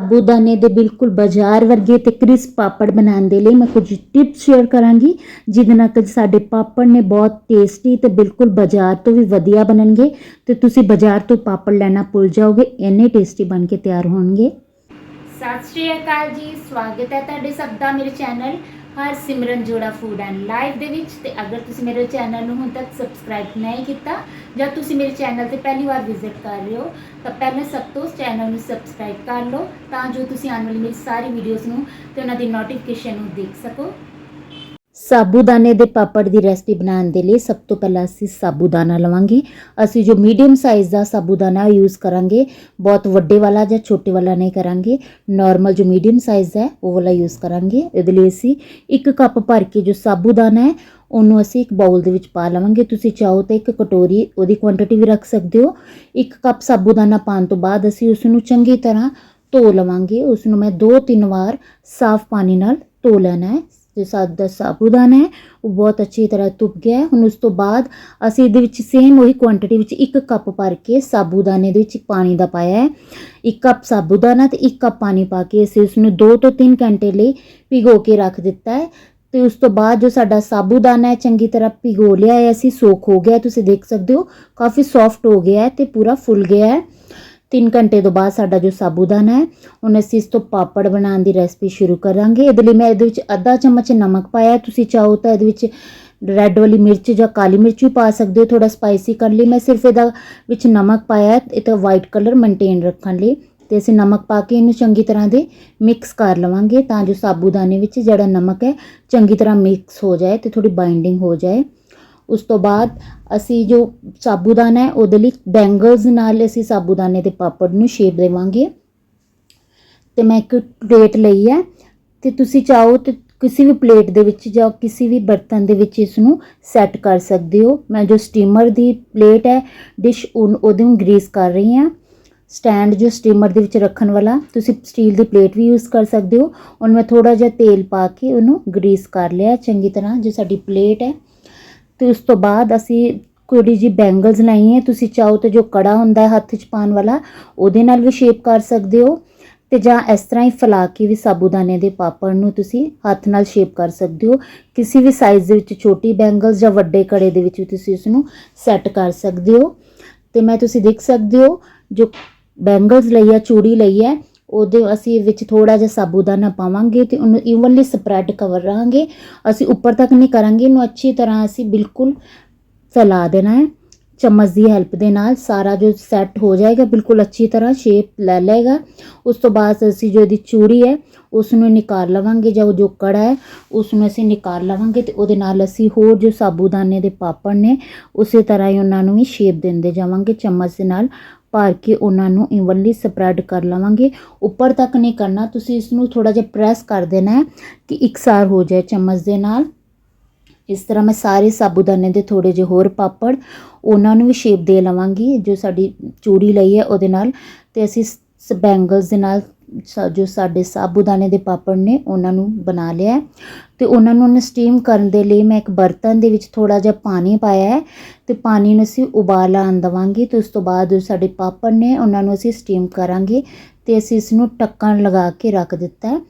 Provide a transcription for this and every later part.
ਸਾਬੂਦਾਨੇ ਦੇ ਬਿਲਕੁਲ ਬਾਜ਼ਾਰ ਵਰਗੇ ਤੇ ਕ੍ਰਿਸਪ ਪਾਪੜ ਬਣਾਉਣ ਦੇ ਲਈ ਮੈਂ ਕੁਝ ਟਿਪਸ ਸ਼ੇਅਰ ਕਰਾਂਗੀ, ਜਿਹਦੇ ਨਾਲ ਕਿ ਸਾਡੇ ਪਾਪੜ ਨੇ ਬਹੁਤ ਟੇਸਟੀ ਤੇ ਬਿਲਕੁਲ ਬਾਜ਼ਾਰ ਤੋਂ ਵੀ ਵਧੀਆ ਬਣਨਗੇ ਤੇ ਤੁਸੀਂ ਬਾਜ਼ਾਰ ਤੋਂ ਪਾਪੜ ਲੈਣਾ ਭੁੱਲ ਜਾਓਗੇ, ਇੰਨੇ ਟੇਸਟੀ ਬਣ ਕੇ ਤਿਆਰ ਹੋਣਗੇ। ਸਤਿ ਸ਼੍ਰੀ ਅਕਾਲ ਜੀ, ਸਵਾਗਤ ਹੈ ਤੁਹਾਡੇ ਸਭ ਦਾ ਮੇਰੇ ਚੈਨਲ ਹਰ ਸਿਮਰਨ ਜੋੜਾ ਫੂਡ ਐਂਡ ਲਾਈਫ ਦੇ ਵਿੱਚ। ਤੇ ਅਗਰ ਤੁਸੀਂ ਮੇਰੇ ਚੈਨਲ ਨੂੰ ਹੁਣ ਤੱਕ ਸਬਸਕ੍ਰਾਈਬ ਨਹੀਂ ਕੀਤਾ ਜਾਂ ਤੁਸੀਂ ਮੇਰੇ ਚੈਨਲ ਤੇ ਪਹਿਲੀ ਵਾਰ ਵਿਜ਼ਿਟ ਕਰ ਰਹੇ ਹੋ, ਤਾਂ ਪਹਿਲਾਂ ਸਭ ਤੋਂ ਚੈਨਲ ਨੂੰ ਸਬਸਕ੍ਰਾਈਬ ਕਰ ਲਓ ਤਾਂ ਜੋ ਤੁਸੀਂ ਆਉਣ ਵਾਲੀ ਮੇਰੀ ਸਾਰੀ ਵੀਡੀਓਜ਼ ਨੂੰ ਤੇ ਉਹਨਾਂ ਦੀ ਨੋਟੀਫਿਕੇਸ਼ਨ ਨੂੰ ਦੇਖ ਸਕੋ। ਸਾਬੂਦਾਨੇ ਦੇ ਪਾਪੜ ਦੀ ਰੈਸਪੀ ਬਣਾਉਣ ਦੇ ਲਈ ਸਭ ਤੋਂ ਪਹਿਲਾਂ ਅਸੀਂ ਸਾਬੂਦਾਨਾ ਲਵਾਂਗੇ। ਅਸੀਂ ਜੋ ਮੀਡੀਅਮ ਸਾਈਜ਼ ਦਾ ਸਾਬੂਦਾਨਾ ਯੂਜ਼ ਕਰਾਂਗੇ, ਬਹੁਤ ਵੱਡੇ ਵਾਲਾ ਜਾਂ ਛੋਟੇ ਵਾਲਾ ਨਹੀਂ ਕਰਾਂਗੇ ਨਾਰਮਲ ਜੋ ਮੀਡੀਅਮ ਸਾਈਜ਼ ਹੈ, ਉਹ ਵਾਲਾ ਯੂਜ਼ ਕਰਾਂਗੇ। ਇਹਦੇ ਲਈ ਅਸੀਂ ਇੱਕ ਕੱਪ ਭਰ ਕੇ ਜੋ ਸਾਬੂਦਾਨਾ ਹੈ, ਉਹਨੂੰ ਅਸੀਂ ਇੱਕ ਬਾਉਲ ਦੇ ਵਿੱਚ ਪਾ ਲਵਾਂਗੇ। ਤੁਸੀਂ ਚਾਹੋ ਤਾਂ ਇੱਕ ਕਟੋਰੀ ਉਹਦੀ ਕੁਆਂਟੀਟੀ ਵੀ ਰੱਖ ਸਕਦੇ ਹੋ। ਇੱਕ ਕੱਪ ਸਾਬੂਦਾਨਾ ਪਾਉਣ ਤੋਂ ਬਾਅਦ ਅਸੀਂ ਉਸ ਨੂੰ ਚੰਗੀ ਤਰ੍ਹਾਂ ਧੋ ਲਵਾਂਗੇ। ਉਸ ਨੂੰ ਮੈਂ ਦੋ ਤਿੰਨ ਵਾਰ ਸਾਫ਼ ਪਾਣੀ ਨਾਲ ਧੋ ਲੈਣਾ ਹੈ। ਜੋ ਸਾਡਾ ਸਾਬੂਦਾਨਾ ਹੈ, ਉਹ ਬਹੁਤ ਅੱਛੀ ਤਰ੍ਹਾਂ ਤੁਪ ਗਿਆ ਹੈ। ਹੁਣ ਉਸ ਤੋਂ ਬਾਅਦ ਅਸੀਂ ਇਹਦੇ ਵਿੱਚ ਸੇਮ ਉਹੀ ਕੁਆਂਟੀਟੀ ਵਿੱਚ ਇੱਕ ਕੱਪ ਭਰ ਕੇ ਸਾਬੂਦਾਨੇ ਦੇ ਵਿੱਚ ਪਾਣੀ ਦਾ ਪਾਇਆ ਹੈ। ਇੱਕ ਕੱਪ ਸਾਬੂਦਾਨਾ ਤੇ ਇੱਕ ਕੱਪ ਪਾਣੀ ਪਾ ਕੇ ਅਸੀਂ ਉਸ ਨੂੰ 2 ਤੋਂ 3 ਘੰਟੇ ਲਈ ਭਿਗੋ ਕੇ ਰੱਖ ਦਿੱਤਾ ਹੈ। ਤੇ ਉਸ ਤੋਂ ਬਾਅਦ ਜੋ ਸਾਡਾ ਸਾਬੂਦਾਨਾ ਹੈ, ਚੰਗੀ ਤਰ੍ਹਾਂ ਭਿਗੋ ਲਿਆ ਹੈ। ਅਸੀਂ ਸੋਖ ਹੋ ਗਿਆ ਤੁਸੀਂ ਦੇਖ ਸਕਦੇ ਹੋ, ਕਾਫੀ ਸੌਫਟ ਹੋ ਗਿਆ ਹੈ ਤੇ ਪੂਰਾ ਫੁੱਲ ਗਿਆ ਹੈ। 3 ਘੰਟੇ ਤੋਂ ਬਾਅਦ ਸਾਡਾ ਜੋ ਸਾਬੂਦਾਨਾ ਹੈ ਹੁਣ ਅਸੀਂ ਇਸ ਤੋਂ ਪਾਪੜ ਬਣਾਉਣ ਦੀ ਰੈਸਪੀ ਸ਼ੁਰੂ ਕਰਾਂਗੇ। ਇਹਦੇ ਲਈ ਮੈਂ ਇਹਦੇ ਵਿੱਚ ਅੱਧਾ ਚਮਚ ਨਮਕ ਪਾਇਆ। ਤੁਸੀਂ ਚਾਹੋ ਤਾਂ ਇਹਦੇ ਵਿੱਚ ਰੈੱਡ ਵਾਲੀ ਮਿਰਚ ਜਾਂ ਕਾਲੀ ਮਿਰਚ ਵੀ ਪਾ ਸਕਦੇ ਹੋ। ਥੋੜਾ ਸਪਾਈਸੀ ਕਰਨ ਲਈ ਮੈਂ ਸਿਰਫ ਇਹਦਾ ਵਿੱਚ ਨਮਕ ਪਾਇਆ। ਇਹ ਤਾਂ ਵਾਈਟ ਕਲਰ ਮੇਨਟੇਨ ਰੱਖਣ ਲਈ। ਤੇ ਅਸੀਂ ਨਮਕ ਪਾ ਕੇ ਇਹਨੂੰ ਚੰਗੀ ਤਰ੍ਹਾਂ ਦੇ ਮਿਕਸ ਕਰ ਲਵਾਂਗੇ ਤਾਂ ਜੋ ਸਾਬੂਦਾਨੇ ਵਿੱਚ ਜਿਹੜਾ ਨਮਕ ਹੈ, ਚੰਗੀ ਤਰ੍ਹਾਂ ਮਿਕਸ ਹੋ ਜਾਏ ਤੇ ਥੋੜੀ ਬਾਈਂਡਿੰਗ ਹੋ ਜਾਏ। ਉਸ ਤੋਂ ਬਾਅਦ ਅਸੀਂ ਜੋ ਸਾਬੂਦਾਨਾ ਹੈ, ਉਹਦੇ ਲਈ ਬੈਂਗਲਸ ਨਾਲ ਅਸੀਂ ਸਾਬੂਦਾਨੇ ਦੇ ਪਾਪੜ ਨੂੰ ਸ਼ੇਪ ਦੇਵਾਂਗੇ। ਤੇ ਮੈਂ ਇੱਕ ਪਲੇਟ ਲਈ ਹੈ ਤੇ ਤੁਸੀਂ ਚਾਹੋ ਤੇ ਕਿਸੇ ਵੀ ਪਲੇਟ ਦੇ ਵਿੱਚ ਜਾਂ ਕਿਸੇ ਵੀ ਬਰਤਨ ਦੇ ਵਿੱਚ ਇਸ ਨੂੰ ਸੈੱਟ ਕਰ ਸਕਦੇ ਹੋ। ਮੈਂ ਜੋ ਸਟੀਮਰ ਦੀ ਪਲੇਟ ਹੈ ਡਿਸ਼ ਉਹਦੇ ਨੂੰ ਗਰੀਸ ਕਰ ਰਹੀ ਹਾਂ। ਸਟੈਂਡ ਜੋ ਸਟੀਮਰ ਦੇ ਵਿੱਚ ਰੱਖਣ ਵਾਲਾ, ਤੁਸੀਂ ਸਟੀਲ ਦੀ ਪਲੇਟ ਵੀ ਯੂਜ਼ ਕਰ ਸਕਦੇ ਹੋ। ਹੁਣ ਮੈਂ ਥੋੜਾ ਜਿਹਾ ਤੇਲ ਪਾ ਕੇ ਉਹਨੂੰ ਗਰੀਸ ਕਰ ਲਿਆ, ਚੰਗੀ ਤਰ੍ਹਾਂ ਜੋ ਸਾਡੀ ਪਲੇਟ ਹੈ ਤੇ ਉਸ ਤੋਂ ਬਾਅਦ ਅਸੀਂ ਕੁੜੀ ਜੀ ਬੈਂਗਲਸ ਲਾਈ ਹੈ ਤੁਸੀਂ ਚਾਹੋ ਤਾਂ ਜੋ ਕੜਾ ਹੁੰਦਾ ਹੈ ਹੱਥ 'ਚ ਪਾਉਣ ਵਾਲਾ, ਉਹਦੇ ਨਾਲ ਵੀ ਸ਼ੇਪ ਕਰ ਸਕਦੇ ਹੋ ਤੇ ਜਾਂ ਇਸ ਤਰ੍ਹਾਂ ਹੀ ਫੈਲਾ ਕੇ ਵੀ ਸਾਬੂਦਾਨੇ ਦੇ ਪਾਪੜ ਨੂੰ ਤੁਸੀਂ ਹੱਥ ਨਾਲ ਸ਼ੇਪ ਕਰ ਸਕਦੇ ਹੋ। ਕਿਸੇ ਵੀ ਸਾਈਜ਼ ਦੇ ਵਿੱਚ ਛੋਟੀ ਬੈਂਗਲਸ ਜਾਂ ਵੱਡੇ ਕੜੇ ਦੇ ਵਿੱਚ ਵੀ ਤੁਸੀਂ ਇਸ ਨੂੰ ਸੈੱਟ ਕਰ ਸਕਦੇ ਹੋ। ਤੇ ਮੈਂ ਤੁਸੀਂ ਦੇਖ ਸਕਦੇ ਹੋ ਜੋ ਬੈਂਗਲਸ ਲਈ ਹੈ, ਚੂੜੀ ਲਈ ਹੈ ਉਹਦੇ ਅਸੀਂ ਵਿੱਚ ਥੋੜਾ ਜਿਹਾ ਸਾਬੂਦਾਨਾ ਪਾਵਾਂਗੇ ਤੇ ਉਹਨੂੰ ਇਵਨਲੀ ਸਪਰੈਡ ਕਵਰ ਰਹਾਂਗੇ। ਅਸੀਂ ਉੱਪਰ ਤੱਕ ਨਹੀਂ ਕਰਾਂਗੇ, ਇਹਨੂੰ ਅੱਛੀ ਤਰ੍ਹਾਂ ਅਸੀਂ ਬਿਲਕੁਲ ਫੈਲਾ ਦੇਣਾ ਹੈ। ਚਮਚ ਦੀ ਹੈਲਪ ਦੇ ਨਾਲ ਸਾਰਾ ਜੋ ਸੈੱਟ ਹੋ ਜਾਏਗਾ, ਬਿਲਕੁਲ ਅੱਛੀ ਤਰ੍ਹਾਂ ਸ਼ੇਪ ਲੈ ਲਏਗਾ। ਉਸ ਤੋਂ ਬਾਅਦ ਅਸੀਂ ਜੋ ਇਹਦੀ ਚੂੜੀ ਹੈ ਉਸ ਨੂੰ ਨਿਕਾਲ ਲਵਾਂਗੇ ਜਾਂ ਉਹ ਜੋ ਕੜਾ ਹੈ ਉਸ ਨੂੰ ਅਸੀਂ ਨਿਕਾਲ ਲਵਾਂਗੇ ਤੇ ਉਹਦੇ ਨਾਲ ਅਸੀਂ ਹੋਰ ਜੋ ਸਾਬੂਦਾਨੇ ਦੇ ਪਾਪੜ ਨੇ, ਉਸੇ ਤਰ੍ਹਾਂ ਹੀ ਉਹਨਾਂ ਨੂੰ ਵੀ ਸ਼ੇਪ ਦਿੰਦੇ ਜਾਵਾਂਗੇ ਚਮਚ ਦੇ ਨਾਲ। ਭਰ ਕੇ ਉਹਨਾਂ ਨੂੰ ਇਵਨਲੀ ਸਪਰੈਡ ਕਰ ਲਵਾਂਗੇ। ਉੱਪਰ ਤੱਕ ਨਹੀਂ ਕਰਨਾ, ਤੁਸੀਂ ਇਸ ਨੂੰ ਥੋੜਾ ਜਿਹਾ ਪ੍ਰੈਸ ਕਰ ਦੇਣਾ ਹੈ ਕਿ ਇਕਸਾਰ ਹੋ ਜਾਏ ਚਮਚ ਦੇ ਨਾਲ। ਇਸ ਤਰ੍ਹਾਂ ਮੈਂ ਸਾਰੇ ਸਾਬੂਦਾਨੇ ਦੇ ਥੋੜੇ ਜਿਹੇ ਹੋਰ ਪਾਪੜ ਉਹਨਾਂ ਨੂੰ ਵੀ ਸ਼ੇਪ ਦੇ ਲਵਾਂਗੀ, ਜੋ ਸਾਡੀ ਚੂੜੀ ਲਈ ਹੈ ਉਹਦੇ ਨਾਲ। ਤੇ ਅਸੀਂ ਬੈਂਗਲਸ ਦੇ ਨਾਲ ਜੋ ਸਾਡੇ ਸਾਬੂਦਾਨੇ ਦੇ ਪਾਪੜ ਨੇ ਉਹਨਾਂ ਨੂੰ ਬਣਾ ਲਿਆ ਤੇ ਉਹਨਾਂ ਨੂੰ ਉਹਨੇ ਸਟੀਮ ਕਰਨ ਦੇ ਲਈ ਮੈਂ ਇੱਕ ਬਰਤਨ ਦੇ ਵਿੱਚ ਥੋੜਾ ਜਿਹਾ ਪਾਣੀ ਪਾਇਆ ਹੈ ਤੇ ਪਾਣੀ ਨੂੰ ਅਸੀਂ ਉਬਾਲ ਆਉਣ ਦੇਵਾਂਗੇ ਤੇ ਉਸ ਤੋਂ ਬਾਅਦ ਸਾਡੇ ਪਾਪੜ ਨੇ ਉਹਨਾਂ ਨੂੰ ਅਸੀਂ ਸਟੀਮ ਕਰਾਂਗੇ ਤੇ ਅਸੀਂ ਇਸ ਨੂੰ ਢੱਕਣ ਲਗਾ ਕੇ ਰੱਖ ਦਿੱਤਾ ਹੈ।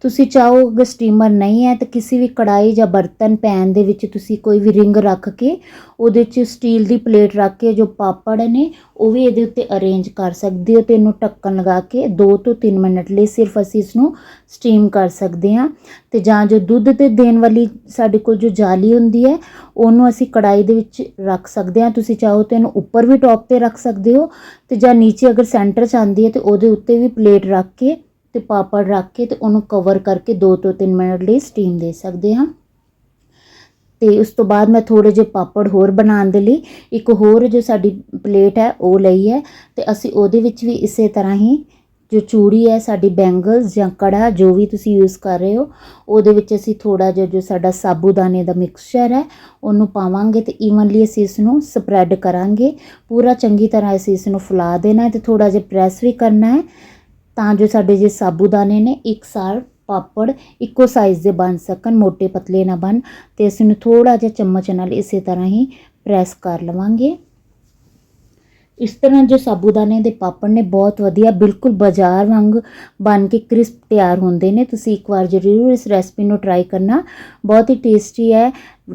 ਤੁਸੀਂ ਚਾਹੋ ਅਗਰ ਸਟੀਮਰ ਨਹੀਂ ਹੈ ਤਾਂ ਕਿਸੇ ਵੀ ਕੜਾਈ ਜਾਂ ਬਰਤਨ ਪੈਨ ਦੇ ਵਿੱਚ ਤੁਸੀਂ ਕੋਈ ਵੀ ਰਿੰਗ ਰੱਖ ਕੇ ਉਹਦੇ 'ਚ ਸਟੀਲ ਦੀ ਪਲੇਟ ਰੱਖ ਕੇ ਜੋ ਪਾਪੜ ਨੇ ਉਹ ਵੀ ਇਹਦੇ ਉੱਤੇ ਅਰੇਂਜ ਕਰ ਸਕਦੇ ਹੋ ਤੇ ਇਹਨੂੰ ਢੱਕਣ ਲਗਾ ਕੇ 2 ਤੋਂ 3 ਮਿੰਟ ਲਈ ਸਿਰਫ ਅਸੀਂ ਇਸ ਨੂੰ ਸਟੀਮ ਕਰ ਸਕਦੇ ਹਾਂ। ਤੇ ਜਾਂ ਜੋ ਦੁੱਧ ਤੇ ਦੇਣ ਵਾਲੀ ਸਾਡੇ ਕੋਲ ਜੋ ਜਾਲੀ ਹੁੰਦੀ ਹੈ, ਉਹਨੂੰ ਅਸੀਂ ਕੜਾਈ ਦੇ ਵਿੱਚ ਰੱਖ ਸਕਦੇ ਹਾਂ। ਤੁਸੀਂ ਚਾਹੋ ਤਾਂ ਇਹਨੂੰ ਉੱਪਰ ਵੀ ਟੌਪ ਤੇ ਰੱਖ ਸਕਦੇ ਹੋ ਤੇ ਜਾਂ ਨੀਚੇ ਅਗਰ ਸੈਂਟਰ 'ਚ ਆਉਂਦੀ ਹੈ ਤੇ ਉਹਦੇ ਉੱਤੇ ਵੀ ਪਲੇਟ ਰੱਖ ਕੇ ਤੇ ਪਾਪੜ ਰੱਖ ਕੇ ਤੇ ਉਹਨੂੰ ਕਵਰ ਕਰਕੇ 2 ਤੋਂ 3 ਮਿੰਟ ਲਈ ਸਟੀਮ ਦੇ ਸਕਦੇ ਹਾਂ। ਤੇ ਉਸ ਤੋਂ ਬਾਅਦ ਮੈਂ ਥੋੜੇ ਜਿਹੇ ਪਾਪੜ ਹੋਰ ਬਣਾਉਣ ਦੇ ਲਈ ਇੱਕ ਹੋਰ ਜੋ ਸਾਡੀ ਪਲੇਟ ਹੈ, ਉਹ ਲਈ ਹੈ ਤੇ ਅਸੀਂ ਉਹਦੇ ਵਿੱਚ ਵੀ ਇਸੇ ਤਰ੍ਹਾਂ ਹੀ ਜੋ ਚੂੜੀ ਹੈ, ਸਾਡੀ ਬੈਂਗਲਸ ਜਾਂ ਕੜਾ ਜੋ ਵੀ ਤੁਸੀਂ ਯੂਜ਼ ਕਰ ਰਹੇ ਹੋ, ਉਹਦੇ ਵਿੱਚ ਅਸੀਂ ਥੋੜਾ ਜਿਹਾ ਜੋ ਸਾਡਾ ਸਾਬੂਦਾਨੇ ਦਾ ਮਿਕਸਚਰ ਹੈ, ਉਹਨੂੰ ਪਾਵਾਂਗੇ ਤੇ ਈਵਨਲੀ ਅਸੀਂ ਇਸ ਨੂੰ ਸਪਰੈਡ ਕਰਾਂਗੇ। ਪੂਰਾ ਚੰਗੀ ਤਰ੍ਹਾਂ ਅਸੀਂ ਇਸ ਨੂੰ ਫੈਲਾ ਦੇਣਾ ਹੈ ਤੇ ਥੋੜਾ ਜਿਹਾ ਪ੍ਰੈਸ ਵੀ ਕਰਨਾ ਹੈ, ਤਾਂ ਜੋ ਸਾਡੇ ਜੇ ਸਾਬੂਦਾਨੇ ਨੇ, ਇੱਕ ਇੱਕਸਾਰ ਪਾਪੜ ਇੱਕੋ ਸਾਈਜ਼ ਦੇ ਬਣ ਸਕਣ ਮੋٹے ਪਤਲੇ ਨਾ ਬਣ, ਤੇ ਇਸ ਨੂੰ ਥੋੜਾ ਜਿਹਾ ਚਮਚ ਨਾਲ ਇਸੇ ਤਰ੍ਹਾਂ ਹੀ ਪ੍ਰੈਸ ਕਰ ਲਵਾਂਗੇ। ਇਸ ਤਰ੍ਹਾਂ ਜੋ ਸਾਬੂਦਾਨੇ ਦੇ ਪਾਪੜ ਨੇ ਬਹੁਤ ਵਧੀਆ, ਬਿਲਕੁਲ ਬਾਜ਼ਾਰ ਵਾਂਗ ਬਣ ਕੇ ਕ੍ਰਿਸਪ ਤਿਆਰ ਹੁੰਦੇ ਨੇ, ਤੁਸੀਂ ਇੱਕ ਵਾਰ ਜ਼ਰੂਰ ਇਸ ਰੈਸਪੀ ਨੂੰ ਟਰਾਈ ਕਰਨਾ। ਬਹੁਤ ਹੀ ਟੇਸਟੀ ਹੈ,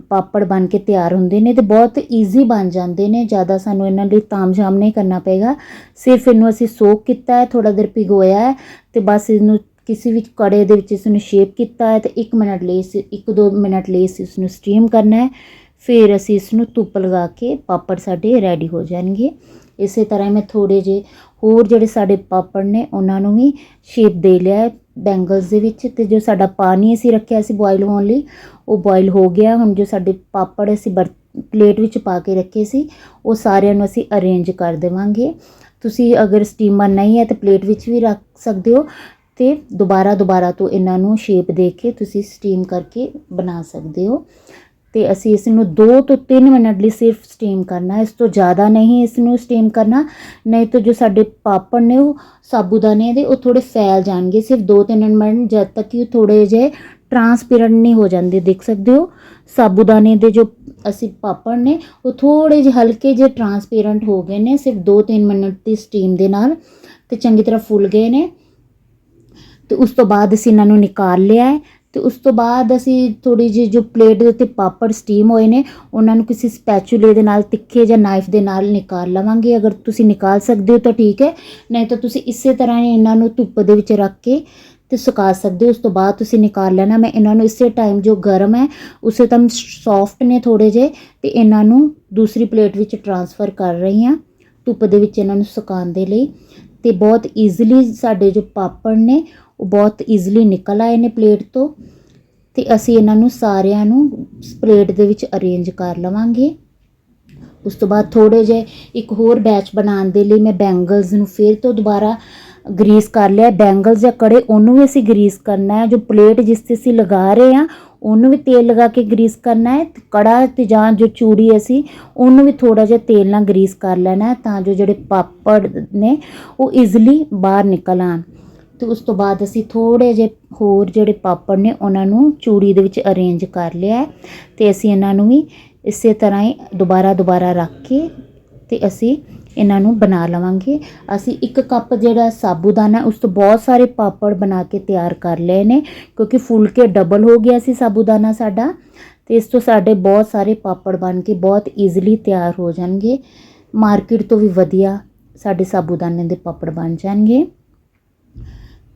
ਪਾਪੜ ਬਣ ਕੇ ਤਿਆਰ ਹੁੰਦੇ ਨੇ ਤੇ ਬਹੁਤ ਈਜ਼ੀ ਬਣ ਜਾਂਦੇ ਨੇ, ਜ਼ਿਆਦਾ ਸਾਨੂੰ ਇਹਨਾਂ ਲਈ ਤਾਮਝਾਮ ਨਹੀਂ ਕਰਨਾ ਪਏਗਾ। ਸਿਰਫ ਇਹਨੂੰ ਅਸੀਂ ਸੋਕ ਕੀਤਾ ਹੈ ਥੋੜਾ ਦੇਰ ਭਿਗੋਇਆ ਹੈ ਤੇ ਬਸ ਇਹਨੂੰ ਕਿਸੇ ਵੀ ਕੜੇ ਦੇ ਵਿੱਚ ਇਸ ਨੂੰ ਸ਼ੇਪ ਕੀਤਾ ਹੈ ਤੇ 1 ਮਿੰਟ ਲਈ ਇਸ 1-2 ਮਿੰਟ ਲਈ ਅਸੀਂ ਇਸ ਨੂੰ ਸਟੀਮ ਕਰਨਾ ਹੈ। ਫਿਰ ਅਸੀਂ ਇਸ ਨੂੰ ਧੁੱਪ ਲਗਾ ਕੇ ਪਾਪੜ ਸਾਡੇ ਰੈਡੀ ਹੋ ਜਾਣਗੇ। ਇਸੇ ਤਰ੍ਹਾਂ ਹੀ ਮੈਂ ਥੋੜੇ ਜਿਹੇ ਹੋਰ ਜਿਹੜੇ ਸਾਡੇ ਪਾਪੜ ਨੇ, ਉਹਨਾਂ ਨੂੰ ਵੀ ਸ਼ੇਪ ਦੇ ਲਿਆ ਹੈ ਬੈਂਗਲਸ ਦੇ ਵਿੱਚ ਤੇ ਜੋ ਸਾਡਾ ਪਾਣੀ ਅਸੀਂ ਰੱਖਿਆ ਸੀ ਬੋਇਲ ਹੋਣ ਲਈ, ਉਹ ਬੋਇਲ ਹੋ ਗਿਆ। ਹੁਣ ਜੋ ਸਾਡੇ ਪਾਪੜ ਅਸੀਂ ਬਰ ਪਲੇਟ ਵਿੱਚ ਪਾ ਕੇ ਰੱਖੇ ਸੀ, ਉਹ ਸਾਰਿਆਂ ਨੂੰ ਅਸੀਂ ਅਰੇਂਜ ਕਰ ਦੇਵਾਂਗੇ। ਤੁਸੀਂ ਅਗਰ ਸਟੀਮਰ ਨਹੀਂ ਹੈ ਤਾਂ ਪਲੇਟ ਵਿੱਚ ਵੀ ਰੱਖ ਸਕਦੇ ਹੋ ਤੇ ਦੁਬਾਰਾ ਦੁਬਾਰਾ ਤੋਂ ਇਹਨਾਂ ਨੂੰ ਸ਼ੇਪ ਦੇ ਕੇ ਤੁਸੀਂ ਸਟੀਮ ਕਰਕੇ ਬਣਾ ਸਕਦੇ ਹੋ। ਤੇ ਅਸੀਂ ਇਸ ਨੂੰ 2 ਤੋਂ 3 ਮਿੰਟ ਲਈ ਸਿਰਫ ਸਟੀਮ ਕਰਨਾ, ਇਸ ਤੋਂ ਜ਼ਿਆਦਾ ਨਹੀਂ ਇਸ ਨੂੰ ਸਟੀਮ ਕਰਨਾ, ਨਹੀਂ ਤਾਂ ਜੋ ਸਾਡੇ ਪਾਪੜ ਨੇ ਉਹ ਸਾਬੂਦਾਨੇ ਦੇ ਉਹ ਥੋੜੇ ਫੈਲ ਜਾਣਗੇ, ਸਿਰਫ 2-3 ਮਿੰਟ ਜਦ ਤੱਕ ਕਿ ਉਹ ਥੋੜੇ ਜਿਹੇ ਟਰਾਂਸਪੇਰੈਂਟ ਨਹੀਂ ਹੋ ਜਾਂਦੇ, ਦੇਖ ਸਕਦੇ ਹੋ? ਸਾਬੂਦਾਨੇ ਦੇ ਜੋ ਅਸੀਂ ਪਾਪੜ ਨੇ, ਉਹ ਥੋੜੇ ਜਿਹੇ ਹਲਕੇ ਜਿਹੇ ਟਰਾਂਸਪੇਰੈਂਟ ਹੋ ਗਏ ਨੇ, ਸਿਰਫ 2-3 ਮਿੰਟ ਦੀ ਸਟੀਮ ਦੇ ਨਾਲ, ਤੇ ਚੰਗੀ ਤਰ੍ਹਾਂ ਫੁੱਲ ਗਏ ਨੇ। ਤੇ ਉਸ ਤੋਂ ਬਾਅਦ ਅਸੀਂ ਇਹਨਾਂ ਨੂੰ ਨਿਕਾਲ ਲਿਆ ਹੈ ਤੇ ਉਸ ਤੋਂ ਬਾਅਦ ਅਸੀਂ ਥੋੜੀ ਜਿਹੀ ਜੋ ਪਲੇਟ ਦੇ ਉੱਤੇ ਪਾਪੜ ਸਟੀਮ ਹੋਏ ਨੇ, ਉਹਨਾਂ ਨੂੰ ਕਿਸੇ ਸਪੈਚੂਲੇ ਦੇ ਨਾਲ, ਤਿੱਖੇ ਜਾਂ ਨਾਈਫ ਦੇ ਨਾਲ ਨਿਕਾਲ ਲਵਾਂਗੇ। ਅਗਰ ਤੁਸੀਂ ਨਿਕਾਲ ਸਕਦੇ ਹੋ ਤਾਂ ਠੀਕ ਹੈ, ਨਹੀਂ ਤਾਂ ਤੁਸੀਂ ਇਸੇ ਤਰ੍ਹਾਂ ਹੀ ਇਹਨਾਂ ਨੂੰ ਧੁੱਪ ਦੇ ਵਿੱਚ ਰੱਖ ਕੇ ਤੇ ਸੁਕਾ ਸਕਦੇ ਹੋ। ਉਸ ਤੋਂ ਬਾਅਦ ਤੁਸੀਂ ਨਿਕਾਲ ਲੈਣਾ। ਮੈਂ ਇਹਨਾਂ ਨੂੰ ਇਸੇ ਟਾਈਮ ਜੋ ਗਰਮ ਹੈ, ਉਸੇ ਟਾਈਮ ਸੌਫਟ ਨੇ ਥੋੜੇ ਜਿਹੇ ਤੇ ਇਹਨਾਂ ਨੂੰ ਦੂਸਰੀ ਪਲੇਟ ਵਿੱਚ ਟਰਾਂਸਫਰ ਕਰ ਰਹੀ ਹਾਂ, ਧੁੱਪ ਦੇ ਵਿੱਚ ਇਹਨਾਂ ਨੂੰ ਸੁਕਾਉਣ ਦੇ ਲਈ। ਤੇ ਬਹੁਤ ਈਜ਼ੀਲੀ ਸਾਡੇ ਜੋ ਪਾਪੜ ਨੇ ਉਹ ਬਹੁਤ ਈਜ਼ੀਲੀ ਨਿਕਲ ਆਏ ਨੇ ਪਲੇਟ ਤੋਂ ਤੇ ਅਸੀਂ ਇਹਨਾਂ ਨੂੰ ਸਾਰਿਆਂ ਨੂੰ ਪਲੇਟ ਦੇ ਵਿੱਚ ਅਰੇਂਜ ਕਰ ਲਵਾਂਗੇ। ਉਸ ਤੋਂ ਬਾਅਦ ਥੋੜੇ ਜਿਹੇ ਇੱਕ ਹੋਰ ਬੈਚ ਬਣਾਉਣ ਦੇ ਲਈ ਮੈਂ ਬੈਂਗਲਸ ਨੂੰ ਫਿਰ ਤੋਂ ਦੁਬਾਰਾ ਗਰੀਸ ਕਰ ਲਿਆ। ਬੈਂਗਲਸ ਜਾਂ ਕੜੇ, ਉਹਨੂੰ ਵੀ ਅਸੀਂ ਗਰੀਸ ਕਰਨਾ ਹੈ। ਜੋ ਪਲੇਟ ਜਿਸ ਤੇ ਅਸੀਂ ਲਗਾ ਰਹੇ ਹਾਂ, ਉਹਨੂੰ ਵੀ ਤੇਲ ਲਗਾ ਕੇ ਗਰੀਸ ਕਰਨਾ ਹੈ। ਕੜਾ ਤੇ ਜਾਂ ਜੋ ਚੂੜੀ ਅਸੀਂ, ਉਹਨੂੰ ਵੀ ਥੋੜਾ ਜਿਹਾ ਤੇਲ ਨਾਲ ਗਰੀਸ ਕਰ ਲੈਣਾ ਤਾਂ ਜੋ ਜਿਹੜੇ ਪਾਪੜ ਨੇ, ਉਹ ਈਜ਼ੀਲੀ ਬਾਹਰ ਨਿਕਲ ਆਣ ਤੇ ਉਸ ਤੋਂ ਬਾਅਦ ਅਸੀਂ ਥੋੜੇ ਜਿਹੇ ਹੋਰ ਜਿਹੜੇ ਪਾਪੜ ਨੇ, ਉਹਨਾਂ ਨੂੰ ਚੂੜੀ ਦੇ ਵਿੱਚ ਅਰੇਂਜ ਕਰ ਲਿਆ ਹੈ ਤੇ ਅਸੀਂ ਇਹਨਾਂ ਨੂੰ ਵੀ ਇਸੇ ਤਰ੍ਹਾਂ ਹੀ ਦੁਬਾਰਾ ਦੁਬਾਰਾ ਰੱਖ ਕੇ ਤੇ ਅਸੀਂ ਇਹਨਾਂ ਨੂੰ ਬਣਾ ਲਵਾਂਗੇ। ਅਸੀਂ ਇੱਕ ਕੱਪ ਜਿਹੜਾ ਸਾਬੂਦਾਨਾ, ਉਸ ਤੋਂ ਬਹੁਤ ਸਾਰੇ ਪਾਪੜ ਬਣਾ ਕੇ ਤਿਆਰ ਕਰ ਲਏ ਨੇ, ਕਿਉਂਕਿ ਫੁੱਲ ਕੇ ਡਬਲ ਹੋ ਗਿਆ ਸੀ ਸਾਬੂਦਾਨਾ ਸਾਡਾ ਤੇ ਇਸ ਤੋਂ ਸਾਡੇ ਬਹੁਤ ਸਾਰੇ ਪਾਪੜ ਬਣ ਕੇ ਬਹੁਤ ਈਜ਼ੀਲੀ ਤਿਆਰ ਹੋ ਜਾਣਗੇ। ਮਾਰਕੀਟ ਤੋਂ ਵੀ ਵਧੀਆ ਸਾਡੇ ਸਾਬੂਦਾਨੇ ਦੇ ਪਾਪੜ ਬਣ ਜਾਣਗੇ।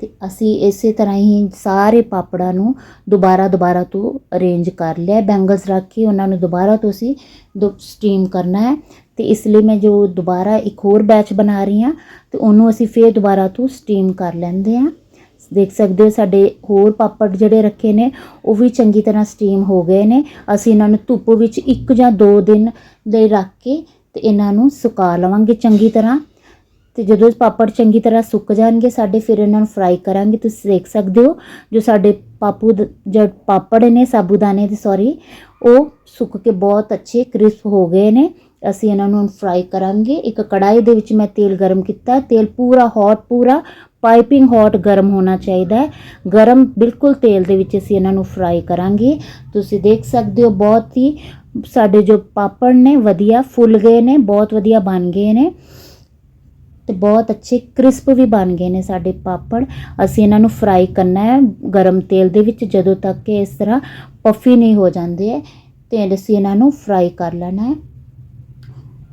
ਤੇ ਅਸੀਂ ਇਸੇ ਤਰ੍ਹਾਂ ਹੀ ਸਾਰੇ ਪਾਪੜਾਂ ਨੂੰ ਦੁਬਾਰਾ ਦੁਬਾਰਾ ਤੋਂ ਅਰੇਂਜ ਕਰ ਲਿਆ। ਬੈਂਗਲਸ ਰੱਖ ਕੇ ਉਹਨਾਂ ਨੂੰ ਦੁਬਾਰਾ ਤੋਂ ਅਸੀਂ ਦੋ ਸਟੀਮ ਕਰਨਾ ਹੈ। ਤੇ ਇਸ ਲਈ ਮੈਂ ਜੋ ਦੁਬਾਰਾ ਇੱਕ ਹੋਰ ਬੈਚ ਬਣਾ ਰਹੀ ਹਾਂ ਤੇ ਉਹਨੂੰ ਅਸੀਂ ਫੇਰ ਦੁਬਾਰਾ ਤੋਂ ਸਟੀਮ ਕਰ ਲੈਂਦੇ ਹਾਂ। ਦੇਖ ਸਕਦੇ ਹੋ ਸਾਡੇ ਹੋਰ ਪਾਪੜ ਜਿਹੜੇ ਰੱਖੇ ਨੇ, ਉਹ ਵੀ ਚੰਗੀ ਤਰ੍ਹਾਂ ਸਟੀਮ ਹੋ ਗਏ ਨੇ। ਅਸੀਂ ਇਹਨਾਂ ਨੂੰ ਧੁੱਪ ਵਿੱਚ ਇੱਕ ਜਾਂ ਦੋ ਦਿਨ ਲਈ ਰੱਖ ਕੇ ਤੇ ਇਹਨਾਂ ਨੂੰ ਸੁਕਾ ਲਵਾਂਗੇ ਚੰਗੀ ਤਰ੍ਹਾਂ। ਤੇ ਜਦੋਂ ਪਾਪੜ ਚੰਗੀ ਤਰ੍ਹਾਂ ਸੁੱਕ ਜਾਣਗੇ, ਸਾਡੇ ਫਿਰ ਇਹਨਾਂ ਨੂੰ ਫਰਾਈ ਕਰਾਂਗੇ। ਤੁਸੀਂ ਦੇਖ ਸਕਦੇ ਹੋ ਜੋ ਸਾਡੇ ਪਾਪੂ ਦ- ਪਾਪੜ ਨੇ, ਸਾਬੂਦਾਨੇ ਦੇ ਸੌਰੀ ਉਹ ਸੁੱਕ ਕੇ ਬਹੁਤ ਅੱਛੇ ਕ੍ਰਿਸਪ ਹੋ ਗਏ ਨੇ। ਅਸੀਂ ਇਹਨਾਂ ਨੂੰ ਫਰਾਈ ਕਰਾਂਗੇ। ਇੱਕ ਕੜਾਈ ਦੇ ਵਿੱਚ ਮੈਂ ਤੇਲ ਗਰਮ ਕੀਤਾ। ਤੇਲ ਪੂਰਾ ਹੌਟ ਪੂਰਾ ਪਾਈਪਿੰਗ ਹੌਟ ਗਰਮ ਹੋਣਾ ਚਾਹੀਦਾ ਹੈ। ਗਰਮ ਬਿਲਕੁਲ ਤੇਲ ਦੇ ਵਿੱਚ ਅਸੀਂ ਇਹਨਾਂ ਨੂੰ ਫਰਾਈ ਕਰਾਂਗੇ। ਤੁਸੀਂ ਦੇਖ ਸਕਦੇ ਹੋ ਬਹੁਤ ਹੀ ਸਾਡੇ ਜੋ ਪਾਪੜ ਨੇ, ਵਧੀਆ ਫੁੱਲ ਗਏ ਨੇ, ਬਹੁਤ ਵਧੀਆ ਬਣ ਗਏ ਨੇ। ਤੇ ਬਹੁਤ ਅੱਛੇ ਕ੍ਰਿਸਪ ਵੀ ਬਣ ਗਏ ਨੇ ਸਾਡੇ ਪਾਪੜ। ਅਸੀਂ ਇਹਨਾਂ ਨੂੰ ਫਰਾਈ ਕਰਨਾ ਹੈ ਗਰਮ ਤੇਲ ਦੇ ਵਿੱਚ, ਜਦੋਂ ਤੱਕ ਕਿ ਇਸ ਤਰ੍ਹਾਂ ਪਫੀ ਨਹੀਂ ਹੋ ਜਾਂਦੇ ਤੇ ਅਸੀਂ ਇਹਨਾਂ ਨੂੰ ਫਰਾਈ ਕਰ ਲੈਣਾ ਹੈ।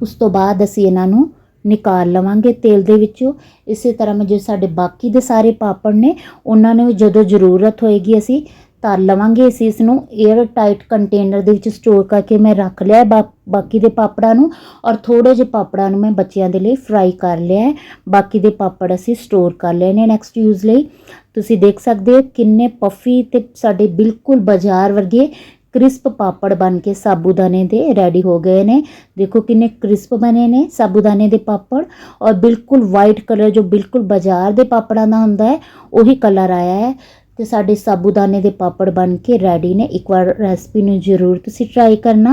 ਉਸ ਤੋਂ ਬਾਅਦ ਅਸੀਂ ਇਹਨਾਂ ਨੂੰ ਨਿਕਾਲ ਲਵਾਂਗੇ ਤੇਲ ਦੇ ਵਿੱਚੋਂ। ਇਸੇ ਤਰ੍ਹਾਂ ਮੈਂ ਜੋ ਸਾਡੇ ਬਾਕੀ ਦੇ ਸਾਰੇ ਪਾਪੜ ਨੇ, ਉਹਨਾਂ ਨੂੰ ਜਦੋਂ ਜ਼ਰੂਰਤ ਹੋਏਗੀ ਅਸੀਂ ਤਰ ਲਵਾਂਗੇ ਅਸੀਂ ਇਸ ਨੂੰ 에ਅਰ ਟਾਈਟ ਕੰਟੇਨਰ ਦੇ ਵਿੱਚ ਸਟੋਰ ਕਰਕੇ ਮੈਂ ਰੱਖ ਲਿਆ ਬਾ- ਬਾਕੀ ਦੇ ਪਾਪੜਾਂ ਨੂੰ ਔਰ ਥੋੜੇ ਜਿਹੇ ਪਾਪੜਾਂ ਨੂੰ ਮੈਂ ਬੱਚਿਆਂ ਦੇ ਲਈ ਫਰਾਈ ਕਰ ਲਿਆ ਬਾਕੀ ਦੇ ਪਾਪੜ ਅਸੀਂ ਸਟੋਰ ਕਰ ਲਏ ਨੇ ਨੈਕਸਟ ਯੂਜ਼ ਲਈ। ਤੁਸੀਂ ਦੇਖ ਸਕਦੇ ਹੋ ਕਿੰਨੇ ਪਫੀ ਤੇ ਸਾਡੇ ਬਿਲਕੁਲ ਬਾਜ਼ਾਰ ਵਰਗੇ ਕ੍ਰਿਸਪ ਪਾਪੜ ਬਣ ਕੇ ਸਾਬੂਦਾਨੇ ਦੇ ਰੈਡੀ ਹੋ ਗਏ ਨੇ। ਦੇਖੋ ਕਿੰਨੇ ਕ੍ਰਿਸਪ ਬਣੇ ਨੇ ਸਾਬੂਦਾਨੇ ਦੇ ਪਾਪੜ ਔਰ ਬਿਲਕੁਲ ਵਾਈਟ ਕਲਰ ਜੋ ਬਿਲਕੁਲ ਬਾਜ਼ਾਰ ਦੇ ਪਾਪੜਾਂ ਦਾ ਹੁੰਦਾ ਹੈ, ਉਹੀ ਕਲਰ ਆਇਆ ਹੈ। ਤੇ ਸਾਡੇ ਸਾਬੂਦਾਨੇ ਦੇ ਪਾਪੜ ਬਣ ਕੇ ਰੈਡੀ ਨੇ। ਇੱਕ ਵਾਰ ਰੈਸਪੀ ਨੂੰ ਜ਼ਰੂਰ ਤੁਸੀਂ ਟਰਾਈ ਕਰਨਾ।